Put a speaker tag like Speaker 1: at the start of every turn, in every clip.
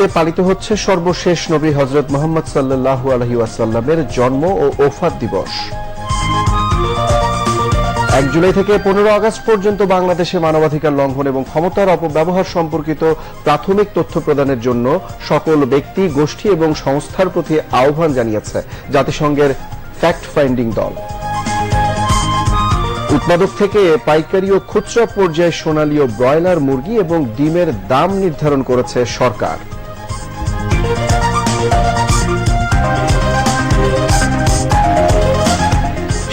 Speaker 1: তে পালিত হচ্ছে সর্বশেষ নবী হজরত মোহাম্মদ সাল্লাল্লাহু আলহি ওয়াসাল্লামের জন্ম ও ওফাত দিবস। এক জুলাই থেকে পনেরো আগস্ট পর্যন্ত বাংলাদেশে মানবাধিকার লঙ্ঘন এবং ক্ষমতার অপব্যবহার সম্পর্কিত প্রাথমিক তথ্য প্রদানের জন্য সকল ব্যক্তি, গোষ্ঠী এবং সংস্থার প্রতি আহ্বান জানিয়েছে জাতিসংঘের ফ্যাক্ট ফাইন্ডিং দল। উৎপাদক থেকে পাইকারি ও খুচরা পর্যায়ে সোনালী ও ব্রয়লার মুরগি এবং ডিমের দাম নির্ধারণ করেছে সরকার।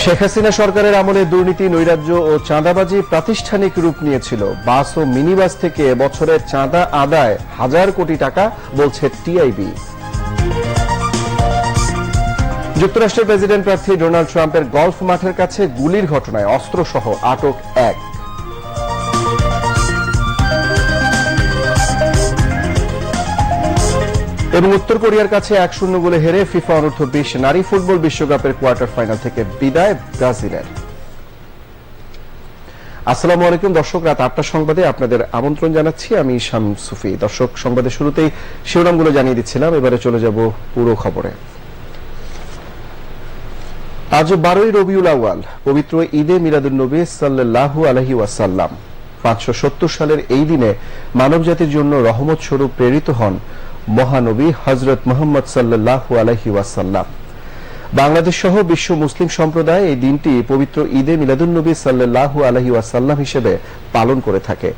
Speaker 1: শেখ হাসিনা সরকারের আমলে দুর্নীতি, নৈরাজ্য ও চাঁদাবাজি প্রাতিষ্ঠানিক রূপ নিয়েছিল। বাস ও মিনিবাস থেকে বছরের চাঁদা আদায় হাজার কোটি টাকা, বলছে টিআইবি যুক্তরাষ্ট্রের প্রেসিডেন্ট প্রার্থী ডোনাল্ড ট্রাম্পের গলফ মাঠের কাছে গুলির ঘটনায় অস্ত্রসহ আটক এক। এবং উত্তর কোরিয়ার কাছে এক শূন্য গোলে হেরে ফিফা অনূর্ধ্ব বিশ নারী ফুটবল বিশ্বকাপের কোয়ার্টার ফাইনাল থেকে বিদায়, ব্রাজিলের। আসসালামু আলাইকুম, দর্শক, রাত আটটা সংবাদে আপনাদের আমন্ত্রণ জানাচ্ছি। আমি শাম সুফি। দর্শক সংবাদের শুরুতেই শিরোনামগুলো জানিয়ে দিচ্ছিলাম। এবারে চলে যাব পুরো খবরে। আজ বারোই রবিউল আউয়াল, পবিত্র ঈদে মিলাদুন্নবী সাল্লাল্লাহু আলহি ওয়াসাল্লাম। পাঁচশো সত্তর সালের এই দিনে মানবজাতির জন্য রহমত স্বরূপ প্রেরিত হন মহানবী হজরত মোহাম্মদ সাল্লাহ আলহি ওয়াসাল্লাম। বাংলাদেশ সহ বিশ্ব মুসলিম সম্প্রদায় এই দিনটি পবিত্র ঈদে মিলাদুন্নবী সাল্লাহ আলহি ওয়াসাল্লাম হিসেবে পালন করে থাকে।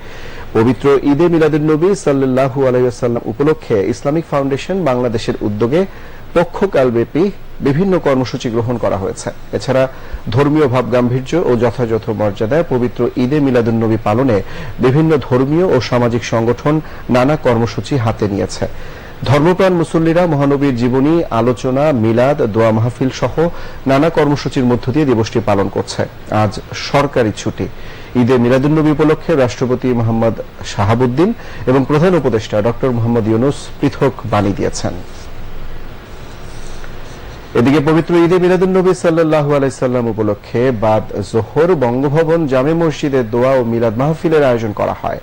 Speaker 1: পবিত্র ঈদে মিলাদুন্নবী সাল্লাল্লাহু আলহি ওয়াসাল্লাম উপলক্ষে ইসলামিক ফাউন্ডেশন বাংলাদেশের উদ্যোগে পক্ষকালব্যাপী বিভিন্ন কর্মসূচি গ্রহণ করা হয়েছে। এছাড়া ধর্মীয় ভাব গাম্ভীর্য ও যথাযথ মর্যাদায় পবিত্র ঈদে মিলাদুন্নবী পালনে বিভিন্ন ধর্মীয় ও সামাজিক সংগঠন নানা কর্মসূচি হাতে নিয়েছে। ধর্মপ্রাণ মুসল্লিরা মহানবীর জীবনী, আলোচনা, মিলাদ, দোয়া মাহফিল সহ নানা কর্মসূচির মধ্য দিয়ে দিবসটি পালন করছে। আজ সরকারি ছুটি। ঈদে মিলাদুন্নবী উপলক্ষে রাষ্ট্রপতি মোহাম্মদ শাহাবুদ্দিন এবং প্রধান উপদেষ্টা ডক্টর মোহাম্মদ ইউনুস পৃথক বাণী দিয়েছেন। এদিকে পবিত্র ঈদে মিলাদুল নবী সাল্লাহ আলাইসাল্লাম উপলক্ষে বাদ জোহর বঙ্গভবন জামে মসজিদে দোয়া ও মিলাদ মাহফিলের আয়োজন করা হয়।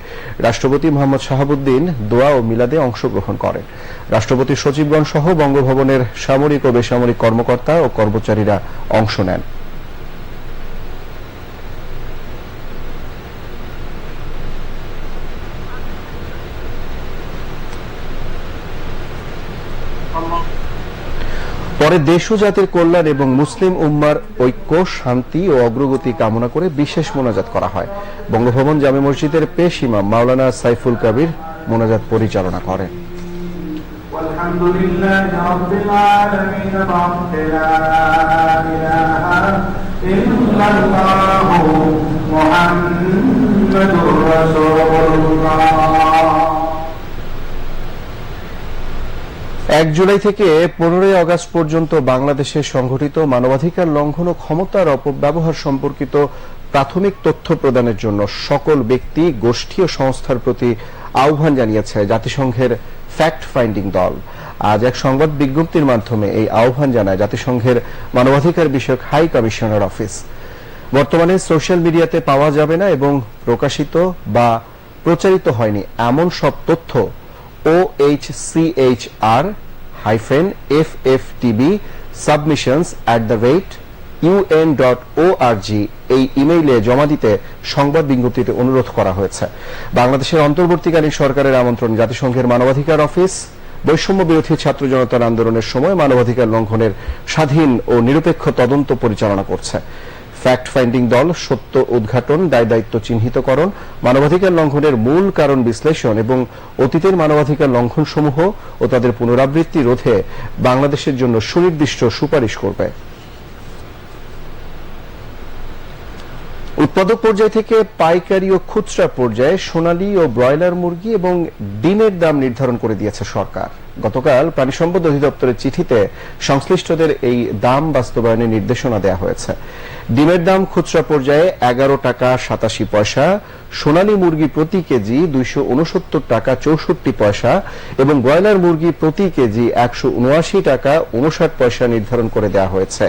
Speaker 1: রাষ্ট্রপতি মোহাম্মদ শাহাবুদ্দিন দোয়া ও মিলাদে অংশগ্রহণ করেন। রাষ্ট্রপতি সচিবগণ সহ বঙ্গভবনের সামরিক ও বেসামরিক কর্মকর্তা ও কর্মচারীরা অংশ নেন। পরে দেশ ও জাতির কল্যাণ এবং মুসলিম উম্মার ঐক্য শান্তি ও অগ্রগতি কামনা করে বিশেষ মোনাজাত করা হয় বঙ্গভবন জামে মসজিদের পেশ ইমাম মাওলানা সাইফুল কবির মোনাজাত পরিচালনা করেন
Speaker 2: والحمد لله رب العالمين بعد لا إله إلا الله محمد رسول الله
Speaker 1: এক জুলাই থেকে পনেরোই আগস্ট পর্যন্ত বাংলাদেশে সংঘটিত মানবাধিকার লঙ্ঘন ও ক্ষমতার অপব্যবহার সম্পর্কিত প্রাথমিক তথ্য প্রদানের জন্য সকল ব্যক্তি, গোষ্ঠী ও সংস্থার প্রতি আহ্বান জানিয়েছে জাতিসংঘের ফ্যাক্ট ফাইন্ডিং দল। আজ এক সংবাদ বিজ্ঞপ্তির মাধ্যমে এই আহ্বান জানায় জাতিসংঘের মানবাধিকার বিষয়ক হাই কমিশনার অফিস। বর্তমানে সোশ্যাল মিডিয়াতে পাওয়া যাবে না এবং প্রকাশিত বা প্রচারিত হয়নি এমন সব তথ্য O H C H R hyphen F F T B submissions at the rate UN dot O এই ইমেইলে জমা দিতে সংবাদ বিজ্ঞপ্তিতে অনুরোধ করা হয়েছে। বাংলাদেশের অন্তর্বর্তীকালীন সরকারের আমন্ত্রণ জাতিসংঘের মানবাধিকার অফিস, বৈষম্য বিরোধী ছাত্র জনতার আন্দোলনের সময় মানবাধিকার লঙ্ঘনের স্বাধীন ও নিরপেক্ষ তদন্ত পরিচালনা করছে। ফ্যাক্ট ফাইন্ডিং দল, সত্য উদ্ঘাটন দায় দায়িত্ব চিহ্নিতকরণ, মানবাধিকার লঙ্ঘনের মূল কারণ বিশ্লেষণ এবং অতীতের মানবাধিকার লঙ্ঘন সমূহ ও তাদের পুনরাবৃত্তি রোধে বাংলাদেশের জন্য সুনির্দিষ্ট সুপারিশ করবে। উৎপাদক পর্যায় থেকে পাইকারি ও খুচরা পর্যায়ে সোনালী ও ব্রয়লার মুরগি এবং ডিমের দাম নির্ধারণ করে দিয়েছে সরকার। গতকাল প্রাণী সম্পদ অধিদপ্তরের চিঠিতে সংশ্লিষ্টদের এই দাম বাস্তবায়নের নির্দেশনা দেওয়া হয়েছে। ডিমের দাম খুচরা পর্যায়ে এগারো টাকা সাতাশি পয়সা, সোনালী মুরগি প্রতি কেজি দুইশো উনসত্তর টাকা চৌষট্টি পয়সা এবং ব্রয়লার মুরগি প্রতি কেজি একশো উনআশি টাকা উনষাট পয়সা নির্ধারণ করে দেওয়া হয়েছে।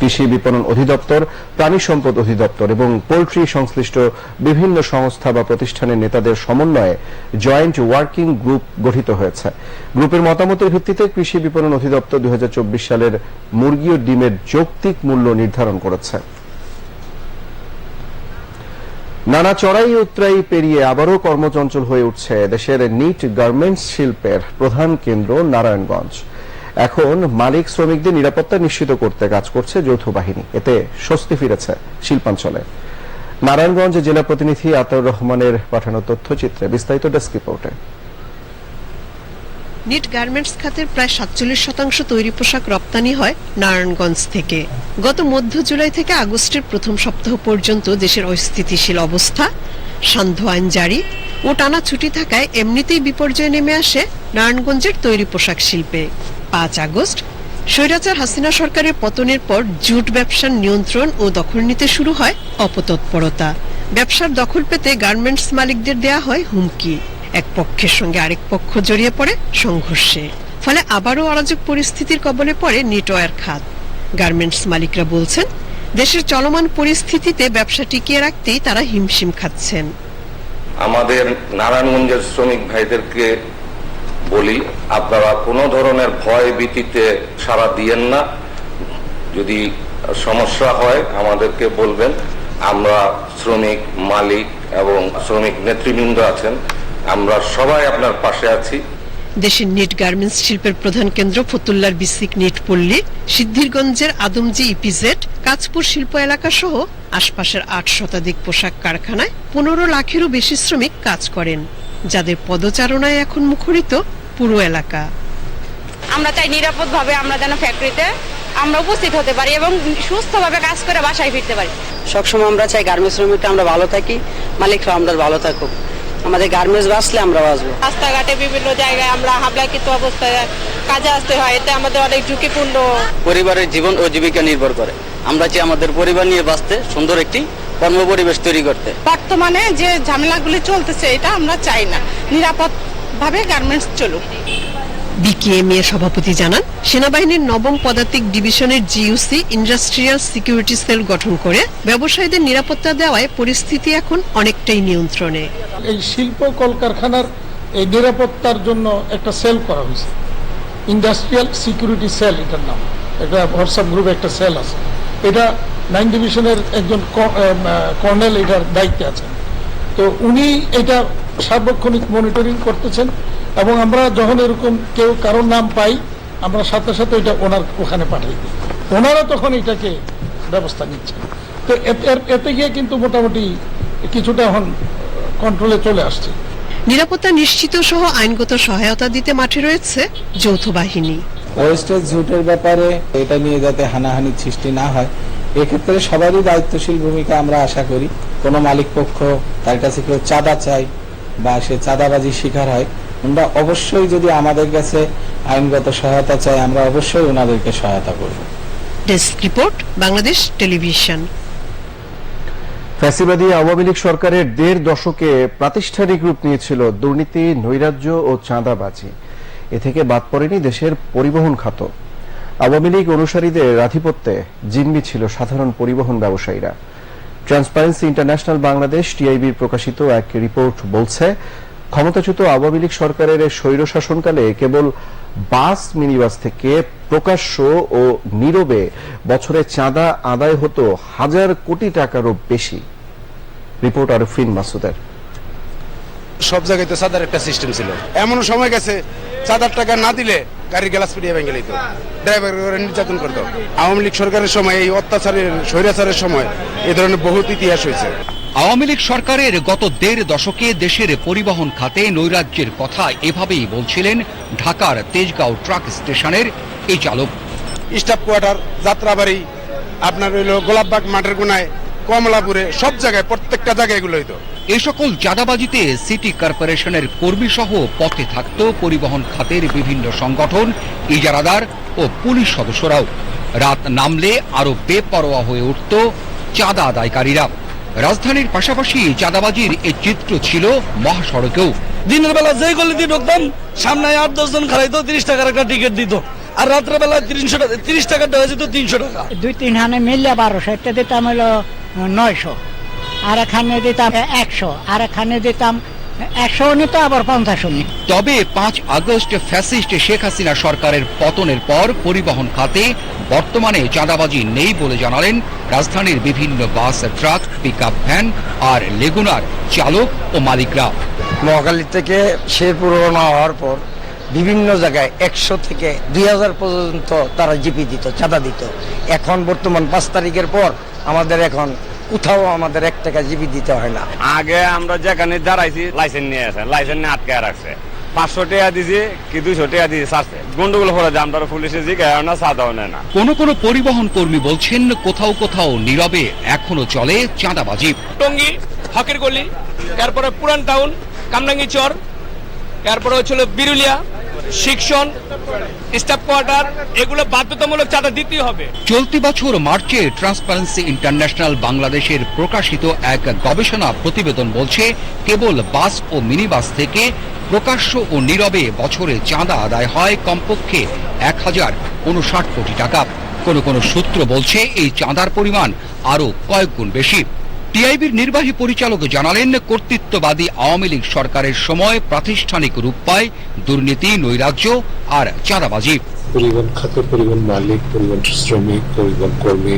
Speaker 1: কৃষি বিপণন অধিদপ্তর, প্রাণী সম্পদ অধিদপ্তর এবং পোলট্রি সংশ্লিষ্ট বিভিন্ন সংস্থা বা প্রতিষ্ঠানের নেতাদের সমন্বয়ে জয়েন্ট ওয়ার্কিং গ্রুপ গঠিত হয়েছে। গ্রুপের মতামতের ভিত্তিতে কৃষি বিপণন অধিদপ্তর দু হাজার চব্বিশ সালের মুরগি ও ডিমের যৌক্তিক মূল্য নির্ধারণ করেছে। নানা চড়াই উতরাই পেরিয়ে আবারও কর্মচঞ্চল হয়ে উঠছে দেশের নিট গার্মেন্টস শিল্পের প্রধান কেন্দ্র নারায়ণগঞ্জ। এখন মালিক শ্রমিকদের নিরাপত্তা নিশ্চিত করতে কাজ করছে যৌথ বাহিনী। এতে স্বস্তি ফিরেছে শিল্পাঞ্চলে। নারায়ণগঞ্জ জেলা প্রতিনিধি আতাউর রহমানের পাঠানো তথ্যচিত্রে বিস্তারিত ডেস্ক রিপোর্টে।
Speaker 3: নিট গার্মেন্টস খাতের প্রায় সাতচল্লিশ শতাংশ তৈরি পোশাক রপ্তানি হয় নারায়ণগঞ্জ থেকে। গত মধ্য জুলাই থেকে আগস্টের প্রথম সপ্তাহ পর্যন্ত দেশের অস্থিতিশীল অবস্থা। সান্ধ্য আইন জারি ও টানা ছুটি থাকায় এমনিতেই বিপর্যয় নেমে আসে নারায়ণগঞ্জের তৈরি পোশাক শিল্পে। পাঁচ আগস্ট, স্বৈরাচার হাসিনা সরকারের পতনের পর জুট ব্যবসার নিয়ন্ত্রণ ও দখল নিতে শুরু হয় অপতৎপরতা। ব্যবসার দখল পেতে গার্মেন্টস মালিকদের দেয়া হয় হুমকি। এক পক্ষের সঙ্গে আরেক পক্ষ জড়িয়ে পড়ে সংঘর্ষে। ফলে আবারও অরাজক পরিস্থিতির কবলে পড়ে নিটওয়ার খাত। গার্মেন্টস মালিকরা বলছেন, দেশের চলমান পরিস্থিতিতে ব্যবসা টিকিয়ে রাখতেই তারা হিমশিম খাচ্ছেন।
Speaker 4: আমাদের নারায়ণগঞ্জের শ্রমিক ভাইদেরকে বলি, আপনারা কোনো ধরনের ভয় ভীতিতে সাড়া দিয়েন না। যদি সমস্যা হয়, আমাদেরকে বলবেন। আমরা শ্রমিক মালিক এবং শ্রমিক নেতৃবৃন্দ আছেন। আমরা সবাই আপনার পাশে আছি।
Speaker 3: দেশের নিট গার্মেন্টস শিল্পের প্রধান কেন্দ্র ফতুল্লার বিসিক নিট পল্লী, সিদ্ধিরগঞ্জের আদমজি ইপিজেড, কাঁচপুর শিল্প এলাকা সহ আশপাশের আট শতাধিক পোশাক কারখানায় পনেরো লাখেরও বেশি শ্রমিক কাজ করেন, যাদের পদচারণায় এখন মুখরিত পুরো এলাকা।
Speaker 5: আমরা চাই নিরাপদভাবে আমরা যেন ফ্যাক্টরিতে আমরা উপস্থিত হতে পারি এবং সুস্থভাবে কাজ করে বাসায় ফিরতে পারি।
Speaker 6: সবসময় আমরা চাই গার্মেন্টস শ্রমিকটা আমরা ভালো থাকি মালিকরা আমরা ভালো থাকুক। আমাদের গার্মেন্টস বাঁচলে আমরা বাঁচবো।
Speaker 5: রাস্তাঘাটে বিভিন্ন জায়গায় আমরা হাবলাকিত অবস্থায় কাজে আসতে হয় এতে আমাদের অনেক ঝুঁকিপূর্ণ।
Speaker 6: পরিবারের জীবন ও জীবিকা নির্ভর করে। আমরা চাই আমাদের পরিবার নিয়ে বাঁচতে সুন্দর একটি কর্মপরিবেশ তৈরি করতে।
Speaker 5: বর্তমানে যে ঝামেলাগুলি চলতেছে এটা আমরা চাই না। নিরাপদ ভাবে গার্মেন্টস চলুক।
Speaker 3: বিকেএমএ সভাপতি জানান সেনাবাহিনীর নবম পদাতিক ডিভিশনের জিইউসি ইন্ডাস্ট্রিয়াল সিকিউরিটি সেল গঠন করে ব্যবসায়ীদের নিরাপত্তা দেওয়ায় পরিস্থিতি এখন অনেকটাই নিয়ন্ত্রণে।
Speaker 7: এই শিল্প কলকারখানার এই নিরাপত্তার জন্য একটা সেল করা হয়েছে। ইন্ডাস্ট্রিয়াল সিকিউরিটি সেল এটার নাম। এটা হোয়াটসঅ্যাপ গ্রুপে একটা সেল আছে। এটা নাইন ডিভিশনের একজন কর্নেল এটার দায়িত্বে আছেন তো উনি এটা সার্বক্ষণিক মনিটরিং করতেছেন এবং আমরা যখন এরকম কেউ কারোর নাম পাই আমরা সাথে সাথে এটা ওনার ওখানে পাঠাই দিই। ওনারা তখন এটাকে ব্যবস্থা নিচ্ছেন তো এর- এতে গিয়ে কিন্তু মোটামুটি কিছুটা এখন কন্ট্রোলে চলে আসছে।
Speaker 3: নিরাপত্তা নিশ্চিত সহ আইনগত সহায়তা দিতে মাঠে রয়েছে যৌথ বাহিনী।
Speaker 8: ওয়েস্টেজ ঝুটের ব্যাপারে এটা নিয়ে যাতে হানাহানির সৃষ্টি না হয় এক্ষেত্রে সবারই দায়িত্বশীল ভূমিকা আমরা আশা করি। কোনো মালিক পক্ষ তার কাছে কেউ চাঁদা চায় বা সে চাঁদাবাজির শিকার হয় আমরা অবশ্যই যদি আমাদের কাছে আইনগত সহায়তা চাই আমরা অবশ্যই ওনাদেরকে সহায়তা করব।
Speaker 3: Desk report Bangladesh television.
Speaker 1: ফ্যাসিবাদী আওয়ামী লীগ সরকারের দেড় দশকে প্রাতিষ্ঠানিক রূপ নিয়েছিল দুর্নীতি নৈরাজ্য ও চাঁদাবাজি। এ থেকে বাদ পড়েনি দেশের পরিবহন খাত। আওয়ামী লীগ অনুসারীদের আধিপত্যে জিম্মি ছিল সাধারণ পরিবহন ব্যবসায়ীরা। ট্রান্সপারেন্সি ইন্টারন্যাশনাল বাংলাদেশ টিআইবির প্রকাশিত এক রিপোর্ট বলছে, ক্ষমতাচ্যুত আওয়ামী লীগ সরকারের স্বৈর শাসনকালে কেবল বাস মিনিবাস থেকে প্রকাশ্য ও নীরবে বছরে চাঁদা আদায় হতো হাজার কোটি টাকারও বেশি। রিপোর্ট আরফিন মাসুদের।
Speaker 9: সব জায়গায় তো চাঁদার একটা সিস্টেম ছিল। এমন সময় গেছে চাঁদার টাকা না দিলে গাড়ির গ্লাস পিটিয়ে ভেঙে নিত ড্রাইভার নির্যাতন করতো। আওয়ামী লীগ সরকারের সময় এই অত্যাচারের স্বৈরাচারের সময় এই ধরনের বহুত ইতিহাস হয়েছে।
Speaker 10: আওয়ামী লীগ সরকারের গত দেড় দশকে দেশের পরিবহন খাতে নৈরাজ্যের কথা এভাবেই বলছিলেন ঢাকার তেজগাঁও ট্রাক স্টেশনের এই চালক।
Speaker 9: স্টাফ কোয়ার্টার যাত্রাবাড়ি আপনার হইল গোলাপবাগ মাঠের কোনায় কমলাপুরে সব জায়গায় প্রত্যেকটা জায়গায় এগুলো হইতো।
Speaker 10: এ সকল চাঁদাবাজিতে সিটি কর্পোরেশনের কর্মী সহ পথে থাকত পরিবহন খাতের বিভিন্ন সংগঠন ইজারাদার ও পুলিশ সদস্যরাও। রাত নামলে আরও বেপরোয়া হয়ে উঠত চাঁদা আদায়কারীরা। রাজধানীর পাশাপাশি চাঁদাবাজির এই চিত্র ছিল মহাসড়কেও।
Speaker 11: দিনের বেলা যেই গলিতে ঢুকতাম সামনে আট দশ জন খারাইতো তিরিশ টাকার একটা টিকিট দিত। আর রাত্রেবেলা তিনশো টাকা তিরিশ টাকা দেওয়া যেত তিনশো টাকা।
Speaker 12: দুই তিন হানে মিললে বারোশো একটা দিতাম হলো নয়শো। আর এখানে দিতাম একশো আর এখানে দিতাম একশো নিত আবার পঞ্চাশও নিত।
Speaker 10: তবে পাঁচ আগস্ট ফ্যাসিস্ট শেখ হাসিনা সরকারের পতনের পর পরিবহন খাতে বর্তমানে চাঁদাবাজি নেই বলে জানালেন রাজধানীর বিভিন্ন বাস ট্রাক পিক ভ্যান আর লেগুনার চালক ও মালিকরা।
Speaker 11: মহাখালী থেকে শেরপুর রওনা হওয়ার পর বিভিন্ন জায়গায় একশো থেকে দুই হাজার পর্যন্ত তারা জিপি দিত চাঁদা দিত। এখন বর্তমান পাঁচ তারিখের পর আমাদের এখন কোথাও আমাদের এক টাকা জিপি দিতে হয় না।
Speaker 13: আগে আমরা যেখানে দাঁড়াইছি লাইসেন্স নিয়ে আসে লাইসেন্স নিয়ে আটকে রাখছে। পাঁচশো টাকা দিয়েছি কি দুইশো টাকা দিয়ে ছাড়ছে। গন্ডগোল করে যে আমরা পুলিশে জিজ্ঞাসা না নেয় না
Speaker 10: কোনো কোনো পরিবহন কর্মী বলছেন কোথাও কোথাও নীরবে এখনও চলে চাঁদাবাজি।
Speaker 14: টঙ্গী হকের গলি তারপরে পুরান টাউন কামরাঙ্গি চর তারপরে হচ্ছিল বিরুলিয়া শিক্ষণ স্টাফ কোয়ার্টার এগুলো বাধ্যতামূলক চাঁদা দিতেই হবে।
Speaker 10: চলতি বছর মার্চে ট্রান্সপারেন্সি ইন্টারন্যাশনাল বাংলাদেশের প্রকাশিত এক গবেষণা প্রতিবেদন বলছে, কেবল বাস ও মিনিবাস থেকে প্রকাশ্য ও নীরবে বছরে চাঁদা আদায় হয় কমপক্ষে এক হাজার উনষাট কোটি টাকা। কোনো কোনো সূত্র বলছে, এই চাঁদার পরিমাণ আরও কয়েক গুণ বেশি। টিআইবির নির্বাহী পরিচালক জানালেন, কর্তৃত্ববাদী আওয়ামী লীগ সরকারের সময় প্রাতিষ্ঠানিক রূপ পায় দুর্নীতি, নৈরাজ্য আর চাঁদাবাজি।
Speaker 15: পরিবহন খাতে পরিবহন মালিক, পরিবহন শ্রমিক, পরিবহন কর্মী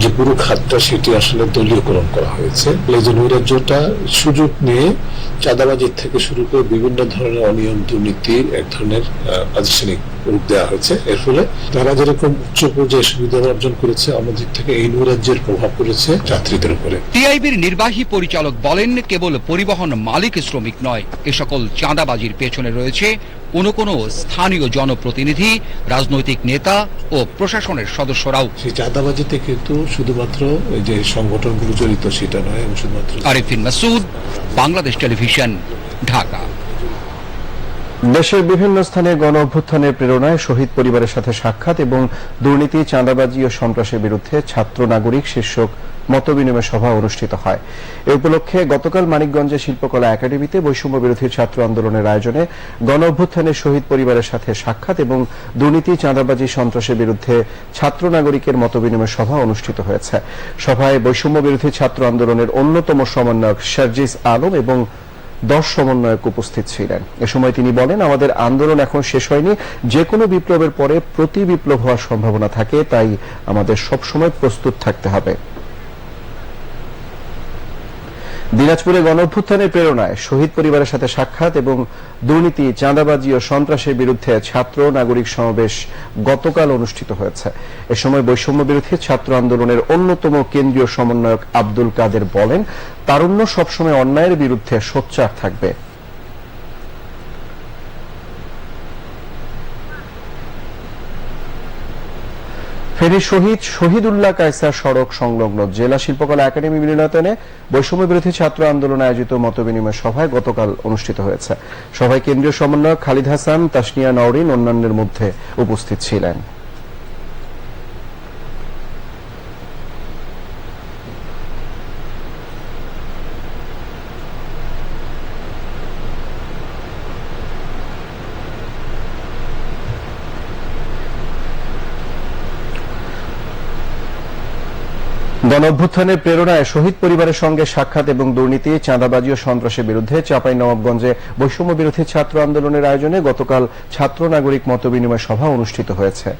Speaker 15: যে পুরো খাতটা সেটি আসলে দলীয়করণ করা হয়েছে। এই যে নৈরাজ্যটা সুযোগ নিয়ে চাঁদাবাজির থেকে শুরু করে বিভিন্ন ধরনের অনিয়ম দুর্নীতির এক ধরনের প্রাতিষ্ঠানিক রূপ দেওয়া হয়েছে। এর ফলে তারা যেরকম উচ্চ পর্যায়ে সুবিধা অর্জন করেছে থেকে এই নৈরাজ্যের প্রভাব পড়েছে যাত্রীদের উপরে।
Speaker 10: টিআইবির নির্বাহী পরিচালক বলেন কেবল পরিবহন মালিক শ্রমিক নয় এ সকল চাঁদাবাজির পেছনে রয়েছে কোনো কোনো স্থানীয় জনপ্রতিনিধি রাজনৈতিক নেতা ও প্রশাসনের সদস্যরাও।
Speaker 15: সেই চাঁদাবাজিতে কিন্তু শুধুমাত্র এই যে সংগঠনগুলো জড়িত সেটা নয় শুধুমাত্র
Speaker 10: আরিফিন মাসুদ বাংলাদেশ টেলিভিশন ঢাকা।
Speaker 1: দেশের বিভিন্ন স্থানে গণ অভ্যুত্থানের প্রেরণায় শহীদ পরিবারের সাথে সাক্ষাৎ এবং দুর্নীতি, চাঁদাবাজি ও সন্ত্রাসের বিরুদ্ধে ছাত্র নাগরিক শীর্ষক মতবিনিময় সভা অনুষ্ঠিত হয়। এ উপলক্ষে গতকাল মানিকগঞ্জে শিল্পকলা একাডেমিতে বৈষম্য বিরোধী ছাত্র আন্দোলনের আয়োজনে গণ অভ্যুত্থানের শহীদ পরিবারের সাথে সাক্ষাৎ এবং দুর্নীতি, চাঁদাবাজি, সন্ত্রাসের বিরুদ্ধে ছাত্র নাগরিকের মতবিনিময় সভা অনুষ্ঠিত হয়েছে। সভায় বৈষম্য বিরোধী ছাত্র আন্দোলনের অন্যতম সমন্বয়ক শারজিস আলম এবং দশ সমন্বয়ক উপস্থিত ছিলেন। এ সময় তিনি বলেন, আমাদের আন্দোলন এখন শেষ হয়নি। যে কোনো বিপ্লবের পরে প্রতি বিপ্লব হওয়ার সম্ভাবনা থাকে, তাই আমাদের সবসময় প্রস্তুত থাকতে হবে। দিনাজপুরে গণঅভ্যুত্থানের প্রেরণায় শহীদ পরিবারের সাথে সাক্ষাৎ এবং দুর্নীতি, চাঁদাবাজি ও সন্ত্রাসের বিরুদ্ধে ছাত্র নাগরিক সমাবেশ গতকাল অনুষ্ঠিত হয়েছে। এ সময় বৈষম্য বিরোধী ছাত্র আন্দোলনের অন্যতম কেন্দ্রীয় সমন্বয়ক আব্দুল কাদের বলেন, তারুণ্য সবসময় অন্যায়ের বিরুদ্ধে সোচ্চার থাকবে। ফেনী শহীদ শহীদুল্লাহ কায়সার সড়ক সংলগ্ন জেলা শিল্পকলা একাডেমি মিলনায়তনে বৈষম্য বিরোধী ছাত্র আন্দোলন আয়োজিত মত বিনিময় সভায় গতকাল অনুষ্ঠিত হয়েছে। সভায় কেন্দ্রীয় সমন্বয়ক খালিদ হাসান, তাসনিয়া নওরিন অন্যান্যের মধ্যে উপস্থিত ছিলেন। গণ অভ্যুত্থানের প্রেরণায় শহীদ পরিবারের সঙ্গে সাক্ষাৎ এবং দুর্নীতি, চাঁদাবাজি ও সন্ত্রাসের বিরুদ্ধে চাপাই নবাবগঞ্জে বৈষম্য বিরোধী ছাত্র আন্দোলনের আয়োজনে গতকাল ছাত্র নাগরিক মতবিনিময় সভা অনুষ্ঠিত হয়েছে।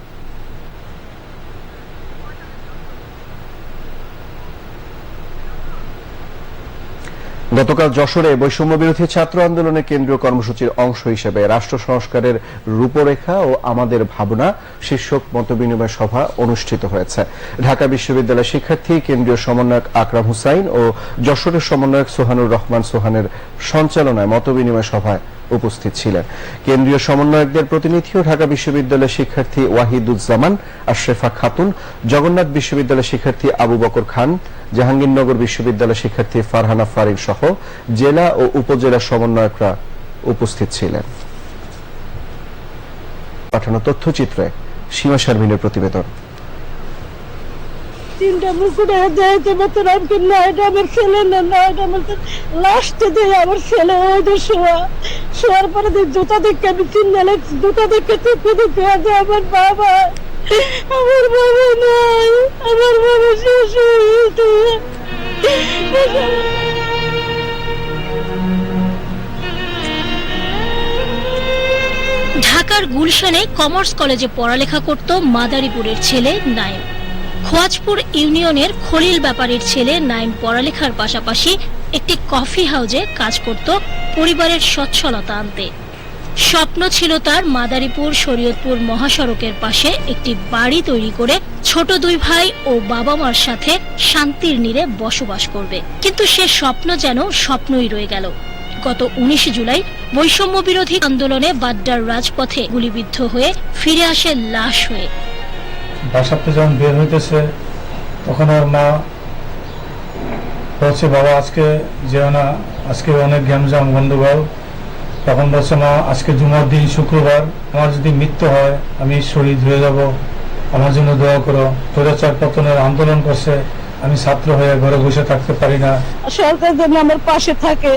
Speaker 1: গতকাল যশোরে বৈষম্য বিরোধী ছাত্র আন্দোলনের কেন্দ্রীয় কর্মসূচির অংশ হিসেবে রাষ্ট্র সংস্কারের রূপরেখা ও আমাদের ভাবনা শীর্ষক মতবিনিময় সভা অনুষ্ঠিত হয়েছে। ঢাকা বিশ্ববিদ্যালয়ের শিক্ষার্থী, কেন্দ্রীয় সমন্বয়ক আকরাম হুসাইন ও যশোরের সমন্বয়ক সোহানুর রহমান সোহানের সঞ্চালনায় মতবিনিময় সভায় উপস্থিত ছিলেন। কেন্দ্রীয় সমন্বয়কদের প্রতিনিধিও ঢাকা বিশ্ববিদ্যালয়ের শিক্ষার্থী ওয়াহিদুজ্জামান, আশরেফা খাতুন, জগন্নাথ বিশ্ববিদ্যালয়ের শিক্ষার্থী আবু বকর খান জাহাঙ্গীরনগর বিশ্ববিদ্যালয়ের শিক্ষার্থী ফারহানা ফারিন সহ জেলা ও উপজেলা সমন্বয়করা উপস্থিত ছিলেন। পাঠানো তথ্যচিত্রে সীমা শারমিনের প্রতিবেদন।
Speaker 12: তিনটা মুকুট দেয়তে মতো রামকে না আমার ছেলে না না আমার লাস্টে দিয়ে আমার ছেলে, ওই যে শোয়া। শোয়ার পরে জুতা দেখে আমি চিন্তালে জুতা দেখে চোখে দেখে আমার বাবা। আমার বাবা নাই, আমার বাবা শেষ হয়ে।
Speaker 16: ঢাকার গুলশানে কমার্স কলেজে পড়ালেখা করত মাদারীপুরের ছেলে নাইম খোয়াজপুর ইউনিয়নের খলিল ব্যাপারীর ছেলে নাইম পড়ালেখার পাশাপাশি একটি কফি হাউজে কাজ করত পরিবারের সচ্ছলতা আনতে স্বপ্ন ছিল তার মাদারীপুর শরীয়তপুর মহাসড়কের পাশে একটি বাড়ি তৈরি করে ছোট দুই ভাই ও বাবা মার সাথে শান্তির নীড়ে বসবাস করবে। কিন্তু সে স্বপ্ন যেন স্বপ্নই রয়ে গেল। গত উনিশে জুলাই বৈষম্য বিরোধী আন্দোলনে বাড্ডার রাজপথে গুলিবিদ্ধ হয়ে ফিরে আসে লাশ হয়ে।
Speaker 17: বাসাতে যখন বের হইতেছে, তখন ওর মা বলছে, বাবা, আজকে যেও না, আজকে অনেক গ্যামজাম গন্ডগোল। তখন বলছে, মা, আজকে জুমার দিন, শুক্রবার। আমার যদি মৃত্যু হয়, আমি শহীদ হয়ে যাব। আমার জন্য দোয়া করো। প্রজাচার পতনের আন্দোলন করছে। আমি ছাত্র হয়ে ঘরে বসে থাকতে পারি না।
Speaker 12: সরকার যেন আমার পাশে থাকে,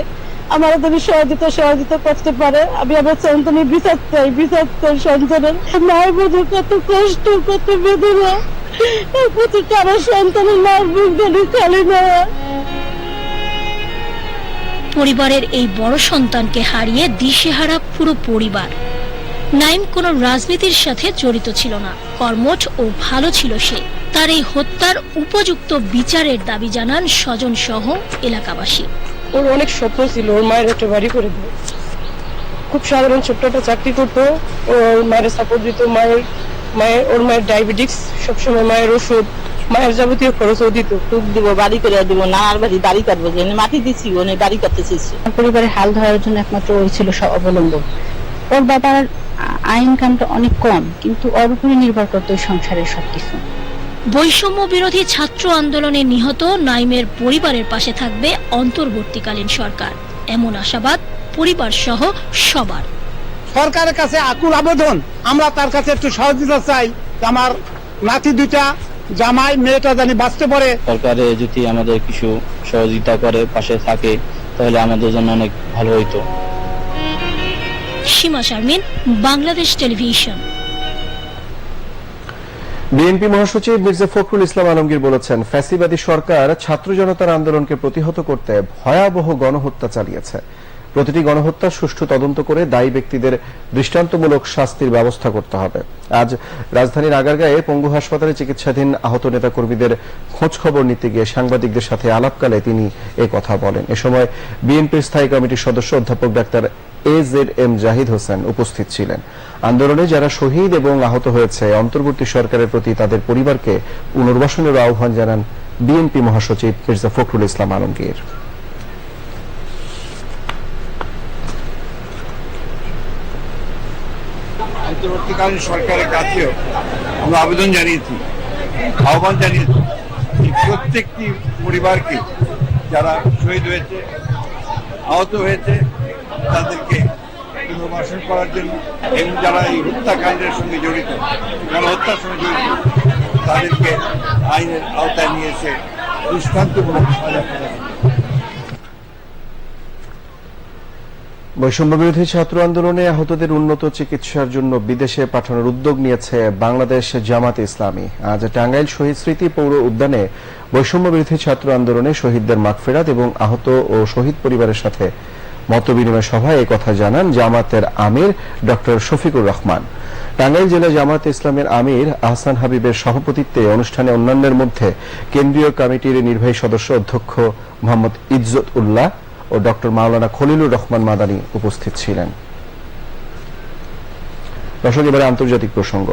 Speaker 12: আমার যদি সহযোগিতা সহযোগিতা করতে পারে। আমি আমার সন্তানের বিচার চাই বিচার চাই সন্তানের। মায়ের বোধ কত কষ্ট, কত বেদনা। প্রতিটা আমার সন্তানের মার বুক খালি না
Speaker 16: পরিবারের এই বড় সন্তানকে হারিয়ে দিশেহারা পুরো পরিবার। নাইম কোনো রাজনীতির সাথে জড়িত ছিল না, কর্মঠ ও ভালো ছিল সে। তার এই হত্যার উপযুক্ত বিচারের দাবি জানান স্বজন সহ এলাকাবাসী।
Speaker 18: ওর অনেক স্বপ্ন ছিল, ওর মায়ের একটা বাড়ি করে দেবে। খুব সাধারণ ছোট্ট একটা চাকরি করতো ওর মায়ের সাপোর্ট দিত, মায়ের মায়ের, ওর মায়ের ডায়াবেটিক্স সবসময় মায়ের ওষুধ মায়ের যাবতীয় খরচও দিত
Speaker 12: টুক দিব বাড়ি করে দিব না আর বাড়ি বাড়ি কাটবো যে মাটি দিছি ওনে বাড়ি কাটতে চেয়েছি। পরিবারের হাল ধরার জন্য একমাত্র ওই ছিল সব অবলম্বন। ওর বাবার আয় ইনকামটা অনেক কম কিন্তু ওর উপরে নির্ভর করতো ওই সংসারের সবকিছু।
Speaker 16: বৈষম্য বিরোধী ছাত্র আন্দোলনে নিহত নাইমের পরিবারের পাশে থাকবে অন্তর্বর্তীকালীন সরকার। এমন আশাবাদ পরিবার সহ সবার।
Speaker 9: সরকারের কাছে আকুল আবেদন। আমরা তার কাছে একটু সহযোগিতা চাই। যে আমার নাতি দুইটা জামাই মেয়েটা জানি বাঁচতে পারে।
Speaker 19: সরকারে যদি আমাদের কিছু সহযোগিতা করে পাশে থাকে তাহলে আমাদের জন্য অনেক ভালো হইতো।
Speaker 16: সীমা শারমিন বাংলাদেশ টেলিভিশন।
Speaker 1: বিএনপি মহাসচিব মির্জা ফখরুল ইসলাম আলমগীর বলেছেন ফ্যাসিবাদী সরকার ছাত্র জনতার আন্দোলনকে প্রতিহত করতে ভয়াবহ গণহত্যা চালিয়েছে। প্রতিটি গণহত্যার সুষ্ঠু তদন্ত করে দায়ী ব্যক্তিদের দৃষ্টান্তমূলক শাস্তির ব্যবস্থা করতে হবে। আজ রাজধানীর আগারগাঁয়ে পঙ্গু হাসপাতালে চিকিৎসাধীন আহত নেতাকর্মীদের খোঁজ খবর নিতে গিয়ে সাংবাদিকদের সাথে আলাপকালে তিনি এ কথা বলেন। এ সময় বিএনপির স্থায়ী কমিটির সদস্য অধ্যাপক doctor A Z M Zahid Hossain উপস্থিত ছিলেন। আন্দোলনে যারা শহীদ এবং আহত হয়েছে, অন্তর্বর্তী সরকারের প্রতি তাদের পরিবারকে পুনর্বাসনের আহ্বান জানান বিএনপি মহাসচিব মির্জা ফখরুল ইসলাম আলমগীর।
Speaker 13: অন্তর্বর্তীকালীন সরকারের কাছেও আমরা আবেদন জানিয়েছি, আহ্বান জানিয়েছি প্রত্যেকটি পরিবারকে যারা শহীদ হয়েছে, আহত হয়েছে, তাদেরকে পুনর্বাসন করার জন্য এবং যারা এই হত্যাকাণ্ডের সঙ্গে জড়িত গণহত্যার সঙ্গে জড়িত, তাদেরকে আইনের আওতায় নিয়ে এসে দৃষ্টান্তমূলক সাজা করা
Speaker 1: বৈষম্য বিরোধী ছাত্র আন্দোলনে আহতদের উন্নত চিকিৎসার জন্য বিদেশে পাঠানোর উদ্যোগ নিয়েছে বাংলাদেশ জামাত ইসলামী। আজ টাঙ্গাইল শহীদ স্মৃতি পৌর উদ্যানে বৈষম্য বিরোধী ছাত্র আন্দোলনে শহীদদের মাগফেরাত এবং আহত ও শহীদ পরিবারের সাথে মত বিনিময় সভায় এই কথা জানান জামাতের আমির ডক্টর শফিকুর রহমান। টাঙ্গাইল জেলা জামাত ইসলামের আমির আহসান হাবিবের সভাপতিত্বে অনুষ্ঠানে অন্যান্যের মধ্যে কেন্দ্রীয় কমিটির নির্বাহী সদস্য অধ্যক্ষ মোহাম্মদ ইজ্জত উল্লাহ ও ডক্টর মাওলানা খলিলুর রহমান মাদানী উপস্থিত ছিলেন। দর্শক এবারে আন্তর্জাতিক প্রসঙ্গ।